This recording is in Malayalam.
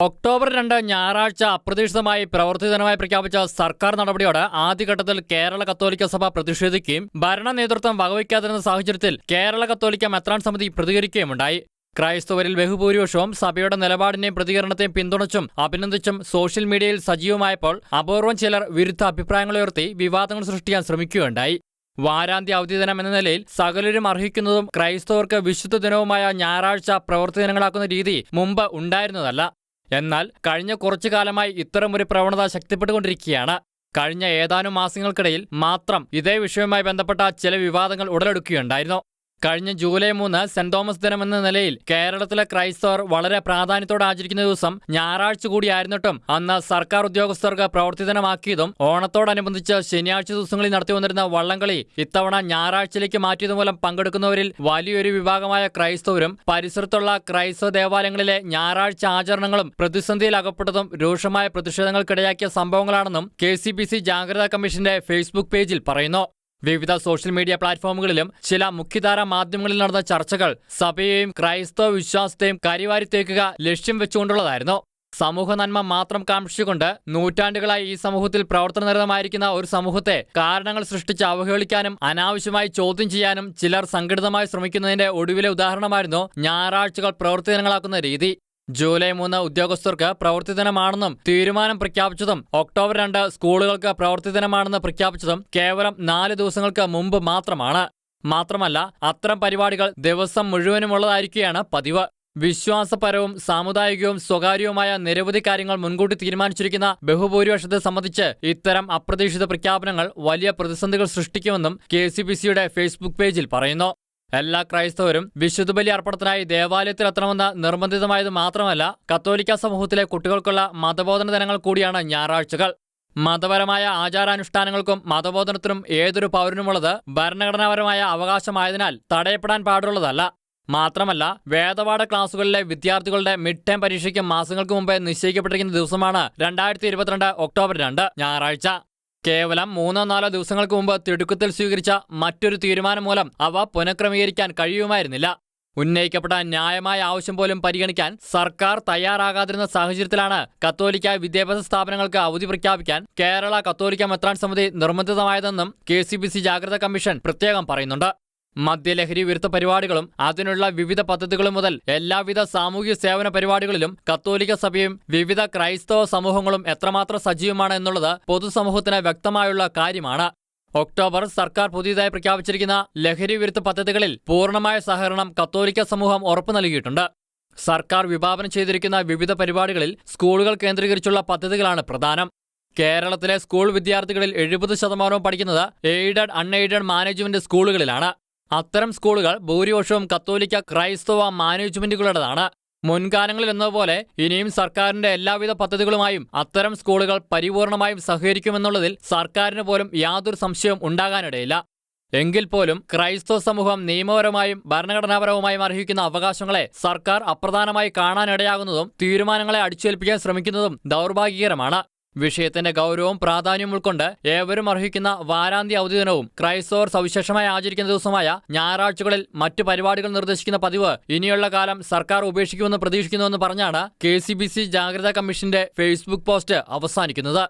ഒക്ടോബർ രണ്ട് ഞായറാഴ്ച അപ്രതീക്ഷിതമായി പ്രവർത്തിതനമായി പ്രഖ്യാപിച്ച സർക്കാർ നടപടിയോട് ആദ്യഘട്ടത്തിൽ കേരള കത്തോലിക്ക സഭ പ്രതിഷേധിക്കുകയും ഭരണ നേതൃത്വം വകവയ്ക്കാതിരുന്ന സാഹചര്യത്തിൽ കേരള കത്തോലിക്ക മെത്രാൻ സമിതി പ്രതികരിക്കുകയുമുണ്ടായി. ക്രൈസ്തവരിൽ ബഹുഭൂരിപക്ഷവും സഭയുടെ നിലപാടിനെയും പ്രതികരണത്തെയും പിന്തുണച്ചും അഭിനന്ദിച്ചും സോഷ്യൽ മീഡിയയിൽ സജീവമായപ്പോൾ അപൂർവം ചിലർ വിരുദ്ധ അഭിപ്രായങ്ങളുയർത്തി വിവാദങ്ങൾ സൃഷ്ടിക്കാൻ ശ്രമിക്കുകയുണ്ടായി. വാരാന്ത്യ അവധി ദിനം എന്ന നിലയിൽ സകലരും അർഹിക്കുന്നതും ക്രൈസ്തവർക്ക് വിശുദ്ധ ദിനവുമായ ഞായറാഴ്ച പ്രവൃത്തി ദിനങ്ങളാക്കുന്ന രീതി മുമ്പ് ഉണ്ടായിരുന്നതല്ല. എന്നാൽ കഴിഞ്ഞ കുറച്ചു കാലമായി ഇത്തരമൊരു പ്രവണത ശക്തിപ്പെട്ടുകൊണ്ടിരിക്കുകയാണ്. കഴിഞ്ഞ ഏതാനും മാസങ്ങൾക്കിടയിൽ മാത്രം ഇതേ വിഷയവുമായി ബന്ധപ്പെട്ട ചില വിവാദങ്ങൾ ഉടലെടുക്കുകയുണ്ടായിരുന്നു. കഴിഞ്ഞ ജൂലൈ മൂന്ന് സെന്റ് തോമസ് ദിനം എന്ന നിലയിൽ കേരളത്തിലെ ക്രൈസ്തവർ വളരെ പ്രാധാന്യത്തോടെ ആചരിക്കുന്ന ദിവസം ഞായറാഴ്ച കൂടിയായിരുന്നിട്ടും അന്ന് സർക്കാർ ഉദ്യോഗസ്ഥർക്ക് പ്രവൃത്തി ദിനമാക്കിയതും ഓണത്തോടനുബന്ധിച്ച് ശനിയാഴ്ച ദിവസങ്ങളിൽ നടത്തി വന്നിരുന്ന വള്ളംകളി ഇത്തവണ ഞായറാഴ്ചയിലേക്ക് മാറ്റിയത് മൂലം പങ്കെടുക്കുന്നവരിൽ വലിയൊരു വിഭാഗമായ ക്രൈസ്തവരും പരിസരത്തുള്ള ക്രൈസ്തവ ദേവാലയങ്ങളിലെ ഞായറാഴ്ച ആചരണങ്ങളും പ്രതിസന്ധിയിലകപ്പെട്ടതും രൂക്ഷമായ പ്രതിഷേധങ്ങൾക്കിടയാക്കിയ സംഭവങ്ങളാണെന്നും കെ സി ബി സി ജാഗ്രതാ കമ്മീഷന്റെ ഫേസ്ബുക്ക് പേജിൽ പറയുന്നു. വിവിധ സോഷ്യൽ മീഡിയ പ്ലാറ്റ്ഫോമുകളിലും ചില മുഖ്യധാര മാധ്യമങ്ങളിൽ നടന്ന ചർച്ചകൾ സഭയെയും ക്രൈസ്തവ വിശ്വാസത്തെയും കരിവാരി തേക്കുക ലക്ഷ്യം വെച്ചുകൊണ്ടുള്ളതായിരുന്നു. സമൂഹ നന്മ മാത്രം കാക്ഷിച്ചുകൊണ്ട് നൂറ്റാണ്ടുകളായി ഈ സമൂഹത്തിൽ പ്രവർത്തനനിരതമായിരിക്കുന്ന ഒരു സമൂഹത്തെ കാരണങ്ങൾ സൃഷ്ടിച്ച് അവഹേളിക്കാനും അനാവശ്യമായി ചോദ്യം ചെയ്യാനും ചിലർ സംഘടിതമായി ശ്രമിക്കുന്നതിന്റെ ഒടുവിലെ ഉദാഹരണമായിരുന്നു ഞായറാഴ്ചകൾ പ്രവൃത്തി ദിനങ്ങളാക്കുന്ന രീതി. ജൂലൈ മൂന്ന് ഉദ്യോഗസ്ഥർക്ക് പ്രവൃത്തി ദിനമാണെന്നും തീരുമാനം പ്രഖ്യാപിച്ചതും ഒക്ടോബർ രണ്ട് സ്കൂളുകൾക്ക് പ്രവൃത്തി ദിനമാണെന്ന് പ്രഖ്യാപിച്ചതും കേവലം നാല് ദിവസങ്ങൾക്ക് മുമ്പ് മാത്രമാണ്. മാത്രമല്ല അത്തരം പരിപാടികൾ ദിവസം മുഴുവനുമുള്ളതായിരിക്കുകയാണ് പതിവ്. വിശ്വാസപരവും സാമുദായികവും സ്വകാര്യവുമായ നിരവധി കാര്യങ്ങൾ മുൻകൂട്ടി തീരുമാനിച്ചിരിക്കുന്ന ബഹുഭൂരിപക്ഷത്തെ സംബന്ധിച്ച് ഇത്തരം അപ്രതീക്ഷിത പ്രഖ്യാപനങ്ങൾ വലിയ പ്രതിസന്ധികൾ സൃഷ്ടിക്കുമെന്നും കെ ഫേസ്ബുക്ക് പേജിൽ പറയുന്നു. എല്ലാ ക്രൈസ്തവരും വിശുദ്ധ ബലി അർപ്പണത്തിനായി ദേവാലയത്തിലെത്തണമെന്ന് നിർബന്ധിതമായത് മാത്രമല്ല കത്തോലിക്ക സമൂഹത്തിലെ കുട്ടികൾക്കുള്ള മതബോധന ദിനങ്ങൾ കൂടിയാണ് ഞായറാഴ്ചകൾ. മതപരമായ ആചാരാനുഷ്ഠാനങ്ങൾക്കും മതബോധനത്തിനും ഏതൊരു പൗരനുമുള്ളത് ഭരണഘടനാപരമായ അവകാശമായതിനാൽ തടയപ്പെടാൻ പാടുള്ളതല്ല. മാത്രമല്ല വേദപാഠ ക്ലാസുകളിലെ വിദ്യാർത്ഥികളുടെ മിഡ് ടേം പരീക്ഷയ്ക്ക് മാസങ്ങൾക്ക് മുമ്പേ നിശ്ചയിക്കപ്പെട്ടിരിക്കുന്ന ദിവസമാണ് രണ്ടായിരത്തി ഇരുപത്തിരണ്ട് ഒക്ടോബർ രണ്ട് ഞായറാഴ്ച. കേവലം മൂന്നോ നാലോ ദിവസങ്ങൾക്ക് മുമ്പ് തിടുക്കത്തിൽ സ്വീകരിച്ച മറ്റൊരു തീരുമാനം മൂലം അവ പുനഃക്രമീകരിക്കാൻ കഴിയുമായിരുന്നില്ല. ഉന്നയിക്കപ്പെട്ട ന്യായമായ ആവശ്യം പോലും പരിഗണിക്കാൻ സർക്കാർ തയ്യാറാകാതിരുന്ന സാഹചര്യത്തിലാണ് കത്തോലിക്ക വിദ്യാഭ്യാസ സ്ഥാപനങ്ങൾക്ക് അവധി പ്രഖ്യാപിക്കാൻ കേരള കത്തോലിക്ക മെത്രാൻ സമിതി നിർബന്ധിതമായതെന്നും കെ ജാഗ്രതാ കമ്മീഷൻ പ്രത്യേകം പറയുന്നുണ്ട്. മദ്യലഹരി വിരുദ്ധ പരിപാടികളും അതിനുള്ള വിവിധ പദ്ധതികളും മുതൽ എല്ലാവിധ സാമൂഹ്യ സേവന പരിപാടികളിലും കത്തോലിക്ക സഭയും വിവിധ ക്രൈസ്തവ സമൂഹങ്ങളും എത്രമാത്രം സജീവമാണ് എന്നുള്ളത് പൊതുസമൂഹത്തിന് വ്യക്തമായുള്ള കാര്യമാണ്. ഒക്ടോബർ സർക്കാർ പുതിയതായി പ്രഖ്യാപിച്ചിരിക്കുന്ന ലഹരി വിരുദ്ധ പദ്ധതികളിൽ പൂർണമായ സഹകരണം കത്തോലിക്ക സമൂഹം ഉറപ്പു നൽകിയിട്ടുണ്ട്. സർക്കാർ വിഭാവനം ചെയ്തിരിക്കുന്ന വിവിധ പരിപാടികളിൽ സ്കൂളുകൾ കേന്ദ്രീകരിച്ചുള്ള പദ്ധതികളാണ് പ്രധാനം. കേരളത്തിലെ സ്കൂൾ വിദ്യാർത്ഥികളിൽ എഴുപത് ശതമാനവും പഠിക്കുന്നത് എയ്ഡഡ് അൺഎയ്ഡഡ് മാനേജ്മെന്റ് സ്കൂളുകളിലാണ്. അത്തരം സ്കൂളുകൾ ഭൂരിപക്ഷവും കത്തോലിക്ക ക്രൈസ്തവ മാനേജ്മെന്റുകളുടേതാണ്. മുൻകാലങ്ങളിൽ എന്നതുപോലെ ഇനിയും സർക്കാരിന്റെ എല്ലാവിധ പദ്ധതികളുമായും അത്തരം സ്കൂളുകൾ പരിപൂർണമായും സഹകരിക്കുമെന്നുള്ളതിൽ സർക്കാരിന് പോലും യാതൊരു സംശയവും ഉണ്ടാകാനിടയില്ല. എങ്കിൽ പോലും ക്രൈസ്തവ സമൂഹം നിയമപരമായും ഭരണഘടനാപരവുമായും അർഹിക്കുന്ന അവകാശങ്ങളെ സർക്കാർ അപ്രധാനമായി കാണാനിടയാകുന്നതും തീരുമാനങ്ങളെ അടിച്ചേൽപ്പിക്കാൻ ശ്രമിക്കുന്നതും ദൗർഭാഗ്യകരമാണ്. വിഷയത്തിന്റെ ഗൗരവവും പ്രാധാന്യവും ഉൾക്കൊണ്ട് ഏവരും അർഹിക്കുന്ന വാരാന്ത്യ അവധി ദിനവും ക്രൈസ്തവർ സവിശേഷമായി ആചരിക്കുന്ന ദിവസമായ ഞായറാഴ്ചകളിൽ മറ്റു പരിപാടികൾ നിർദ്ദേശിക്കുന്ന പതിവ് ഇനിയുള്ള കാലം സർക്കാർ ഉപേക്ഷിക്കുമെന്ന് പ്രതീക്ഷിക്കുന്നുവെന്ന് പറഞ്ഞാണ് കെ സി ബി സി ജാഗ്രതാ കമ്മീഷന്റെ ഫേസ്ബുക്ക് പോസ്റ്റ് അവസാനിക്കുന്നത്.